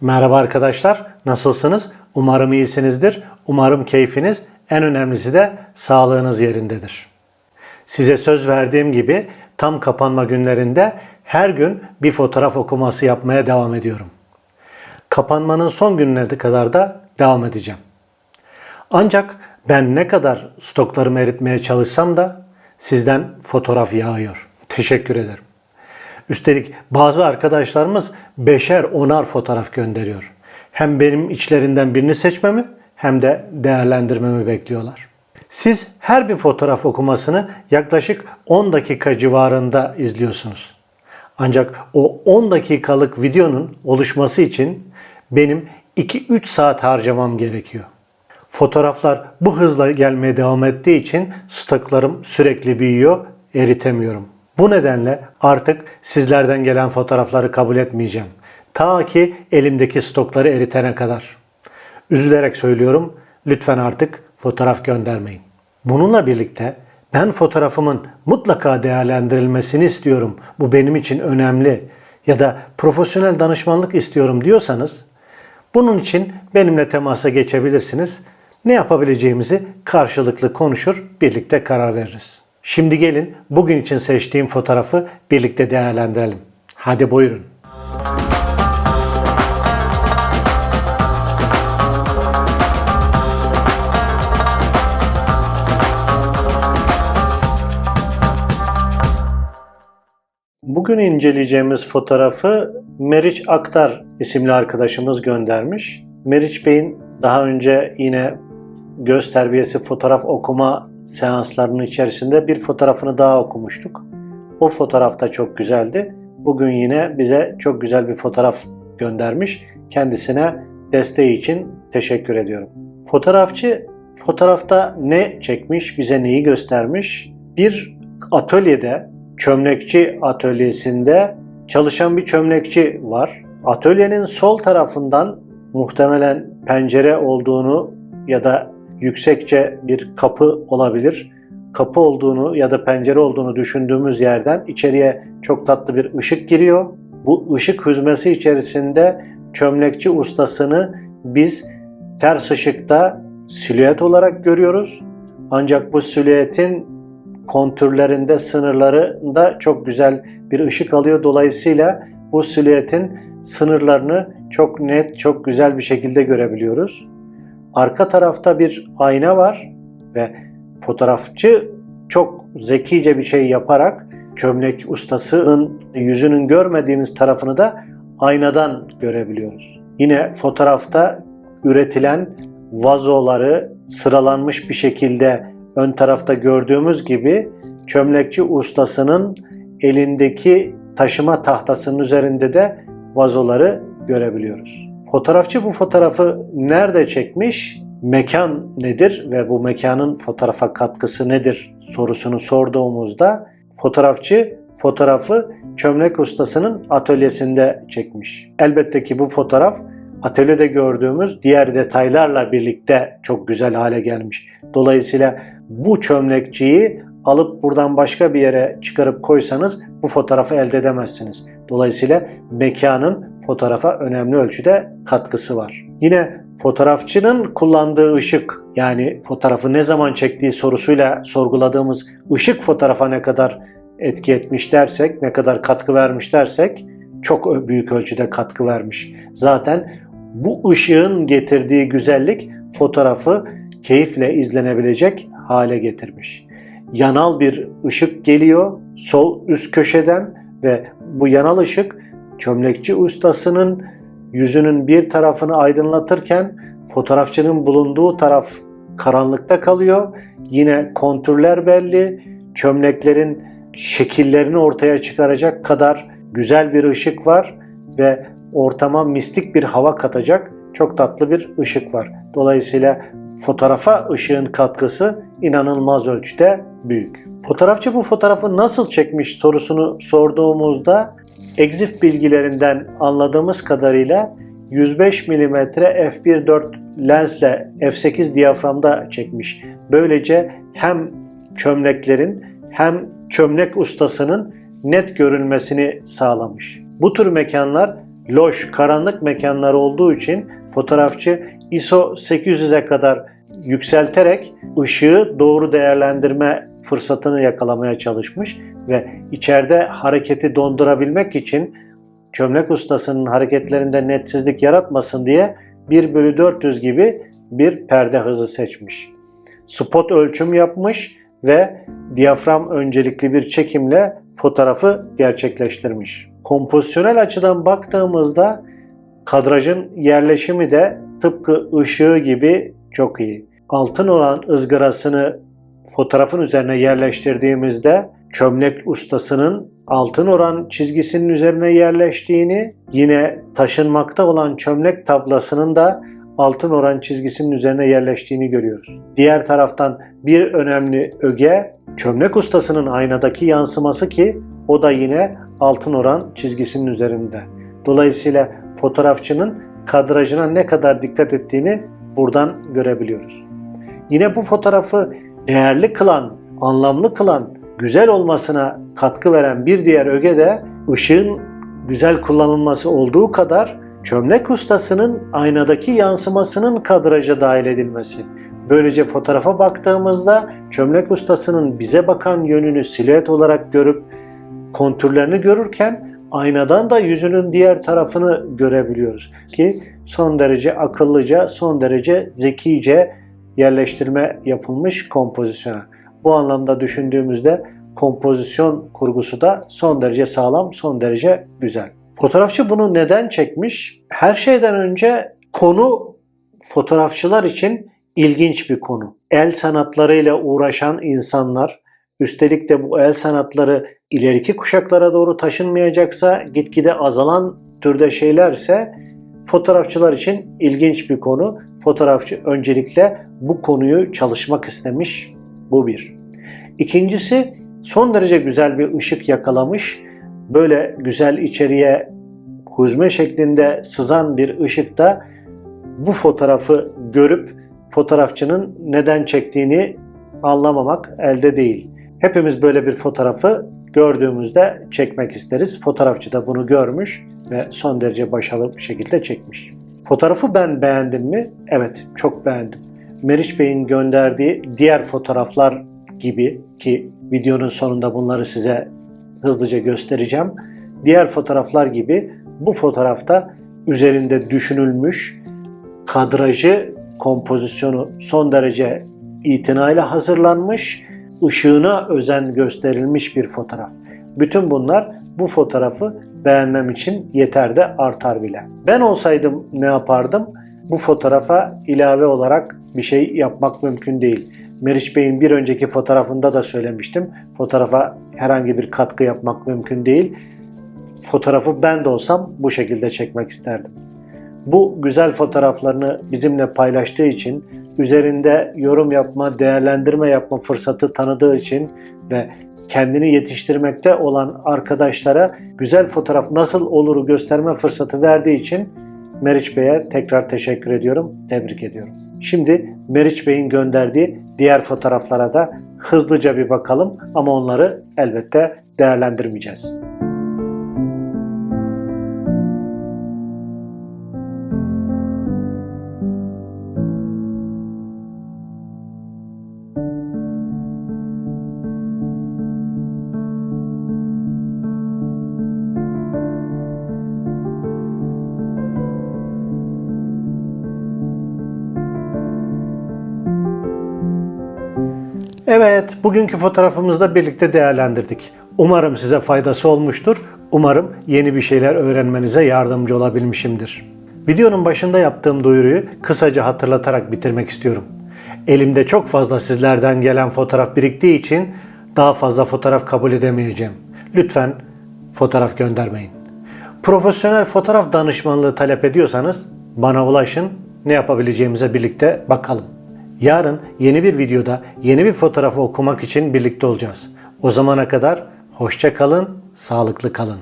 Merhaba arkadaşlar, nasılsınız? Umarım iyisinizdir. Umarım keyfiniz, en önemlisi de sağlığınız yerindedir. Size söz verdiğim gibi tam kapanma günlerinde her gün bir fotoğraf okuması yapmaya devam ediyorum. Kapanmanın son gününe kadar da devam edeceğim. Ancak ben ne kadar stoklarımı eritmeye çalışsam da sizden fotoğraf yağıyor. Teşekkür ederim. Üstelik bazı arkadaşlarımız beşer onar fotoğraf gönderiyor. Hem benim içlerinden birini seçmemi hem de değerlendirmemi bekliyorlar. Siz her bir fotoğraf okumasını yaklaşık 10 dakika civarında izliyorsunuz. Ancak o 10 dakikalık videonun oluşması için benim 2-3 saat harcamam gerekiyor. Fotoğraflar bu hızla gelmeye devam ettiği için stoklarım sürekli büyüyor, eritemiyorum. Bu nedenle artık sizlerden gelen fotoğrafları kabul etmeyeceğim. Ta ki elimdeki stokları eritene kadar. Üzülerek söylüyorum, lütfen artık fotoğraf göndermeyin. Bununla birlikte ben fotoğrafımın mutlaka değerlendirilmesini istiyorum. Bu benim için önemli ya da profesyonel danışmanlık istiyorum diyorsanız bunun için benimle temasa geçebilirsiniz. Ne yapabileceğimizi karşılıklı konuşur, birlikte karar veririz. Şimdi gelin bugün için seçtiğim fotoğrafı birlikte değerlendirelim. Hadi buyurun. Bugün inceleyeceğimiz fotoğrafı Meriç Aktar isimli arkadaşımız göndermiş. Meriç Bey'in daha önce yine göz terbiyesi fotoğraf okuma seanslarının içerisinde bir fotoğrafını daha okumuştuk. O fotoğraf da çok güzeldi. Bugün yine bize çok güzel bir fotoğraf göndermiş. Kendisine desteği için teşekkür ediyorum. Fotoğrafçı fotoğrafta ne çekmiş, bize neyi göstermiş? Bir atölyede, çömlekçi atölyesinde çalışan bir çömlekçi var. Atölyenin sol tarafından muhtemelen pencere olduğunu ya da yüksekçe bir kapı olabilir. Kapı olduğunu ya da pencere olduğunu düşündüğümüz yerden içeriye çok tatlı bir ışık giriyor. Bu ışık hüzmesi içerisinde çömlekçi ustasını biz ters ışıkta silüet olarak görüyoruz. Ancak bu silüetin kontürlerinde, sınırlarında çok güzel bir ışık alıyor. Dolayısıyla bu silüetin sınırlarını çok net, çok güzel bir şekilde görebiliyoruz. Arka tarafta bir ayna var ve fotoğrafçı çok zekice bir şey yaparak çömlek ustasının yüzünün görmediğimiz tarafını da aynadan görebiliyoruz. Yine fotoğrafta üretilen vazoları sıralanmış bir şekilde ön tarafta gördüğümüz gibi çömlekçi ustasının elindeki taşıma tahtasının üzerinde de vazoları görebiliyoruz. Fotoğrafçı bu fotoğrafı nerede çekmiş? Mekan nedir ve bu mekanın fotoğrafa katkısı nedir sorusunu sorduğumuzda fotoğrafçı fotoğrafı çömlek ustasının atölyesinde çekmiş. Elbette ki bu fotoğraf atölyede gördüğümüz diğer detaylarla birlikte çok güzel hale gelmiş. Dolayısıyla bu çömlekçiyi alıp buradan başka bir yere çıkarıp koysanız bu fotoğrafı elde edemezsiniz. Dolayısıyla mekanın fotoğrafa önemli ölçüde katkısı var. Yine fotoğrafçının kullandığı ışık yani fotoğrafı ne zaman çektiği sorusuyla sorguladığımız ışık fotoğrafa ne kadar etki etmiş dersek, ne kadar katkı vermiş dersek çok büyük ölçüde katkı vermiş. Zaten bu ışığın getirdiği güzellik fotoğrafı keyifle izlenebilecek hale getirmiş. Yanal bir ışık geliyor sol üst köşeden ve bu yanal ışık çömlekçi ustasının yüzünün bir tarafını aydınlatırken fotoğrafçının bulunduğu taraf karanlıkta kalıyor. Yine kontürler belli. Çömleklerin şekillerini ortaya çıkaracak kadar güzel bir ışık var ve ortama mistik bir hava katacak çok tatlı bir ışık var. Dolayısıyla fotoğrafa ışığın katkısı inanılmaz ölçüde büyük. Fotoğrafçı bu fotoğrafı nasıl çekmiş sorusunu sorduğumuzda egzif bilgilerinden anladığımız kadarıyla 105 mm f1.4 lensle f8 diyaframda çekmiş. Böylece hem çömleklerin hem çömlek ustasının net görünmesini sağlamış. Bu tür mekanlar loş, karanlık mekanlar olduğu için fotoğrafçı ISO 800'e kadar yükselterek ışığı doğru değerlendirme fırsatını yakalamaya çalışmış ve içeride hareketi dondurabilmek için çömlek ustasının hareketlerinde netsizlik yaratmasın diye 1 bölü 400 gibi bir perde hızı seçmiş. Spot ölçüm yapmış ve diyafram öncelikli bir çekimle fotoğrafı gerçekleştirmiş. Kompozisyonel açıdan baktığımızda kadrajın yerleşimi de tıpkı ışığı gibi çok iyi. Altın olan ızgarasını fotoğrafın üzerine yerleştirdiğimizde çömlek ustasının altın oran çizgisinin üzerine yerleştiğini, yine taşınmakta olan çömlek tablasının da altın oran çizgisinin üzerine yerleştiğini görüyoruz. Diğer taraftan bir önemli öge çömlek ustasının aynadaki yansıması ki o da yine altın oran çizgisinin üzerinde. Dolayısıyla fotoğrafçının kadrajına ne kadar dikkat ettiğini buradan görebiliyoruz. Yine bu fotoğrafı değerli kılan, anlamlı kılan, güzel olmasına katkı veren bir diğer öge de ışığın güzel kullanılması olduğu kadar çömlek ustasının aynadaki yansımasının kadraja dahil edilmesi. Böylece fotoğrafa baktığımızda çömlek ustasının bize bakan yönünü silüet olarak görüp kontürlerini görürken aynadan da yüzünün diğer tarafını görebiliyoruz ki son derece akıllıca, son derece zekice yerleştirme yapılmış kompozisyona. Bu anlamda düşündüğümüzde kompozisyon kurgusu da son derece sağlam, son derece güzel. Fotoğrafçı bunu neden çekmiş? Her şeyden önce konu fotoğrafçılar için ilginç bir konu. El sanatlarıyla uğraşan insanlar, üstelik de bu el sanatları ileriki kuşaklara doğru taşınmayacaksa, gitgide azalan türde şeylerse fotoğrafçılar için ilginç bir konu. Fotoğrafçı öncelikle bu konuyu çalışmak istemiş. Bu bir. İkincisi son derece güzel bir ışık yakalamış. Böyle güzel içeriye huzme şeklinde sızan bir ışıkta bu fotoğrafı görüp fotoğrafçının neden çektiğini anlamamak elde değil. Hepimiz böyle bir fotoğrafı gördüğümüzde çekmek isteriz. Fotoğrafçı da bunu görmüş ve son derece başarılı bir şekilde çekmiş. Fotoğrafı ben beğendim mi? Evet, çok beğendim. Meriç Bey'in gönderdiği diğer fotoğraflar gibi ki videonun sonunda bunları size hızlıca göstereceğim. Diğer fotoğraflar gibi bu fotoğrafta üzerinde düşünülmüş kadrajı, kompozisyonu son derece itinayla hazırlanmış, ışığına özen gösterilmiş bir fotoğraf. Bütün bunlar bu fotoğrafı beğenmem için yeter de artar bile. Ben olsaydım ne yapardım? Bu fotoğrafa ilave olarak bir şey yapmak mümkün değil. Meriç Bey'in bir önceki fotoğrafında da söylemiştim. Fotoğrafa herhangi bir katkı yapmak mümkün değil. Fotoğrafı ben de olsam bu şekilde çekmek isterdim. Bu güzel fotoğraflarını bizimle paylaştığı için, üzerinde yorum yapma, değerlendirme yapma fırsatı tanıdığı için ve kendini yetiştirmekte olan arkadaşlara güzel fotoğraf nasıl oluru gösterme fırsatı verdiği için Meriç Bey'e tekrar teşekkür ediyorum, tebrik ediyorum. Şimdi Meriç Bey'in gönderdiği diğer fotoğraflara da hızlıca bir bakalım ama onları elbette değerlendirmeyeceğiz. Evet, bugünkü fotoğrafımızı da birlikte değerlendirdik. Umarım size faydası olmuştur. Umarım yeni bir şeyler öğrenmenize yardımcı olabilmişimdir. Videonun başında yaptığım duyuruyu kısaca hatırlatarak bitirmek istiyorum. Elimde çok fazla sizlerden gelen fotoğraf biriktiği için daha fazla fotoğraf kabul edemeyeceğim. Lütfen fotoğraf göndermeyin. Profesyonel fotoğraf danışmanlığı talep ediyorsanız bana ulaşın. Ne yapabileceğimize birlikte bakalım. Yarın yeni bir videoda yeni bir fotoğrafı okumak için birlikte olacağız. O zamana kadar hoşça kalın, sağlıklı kalın.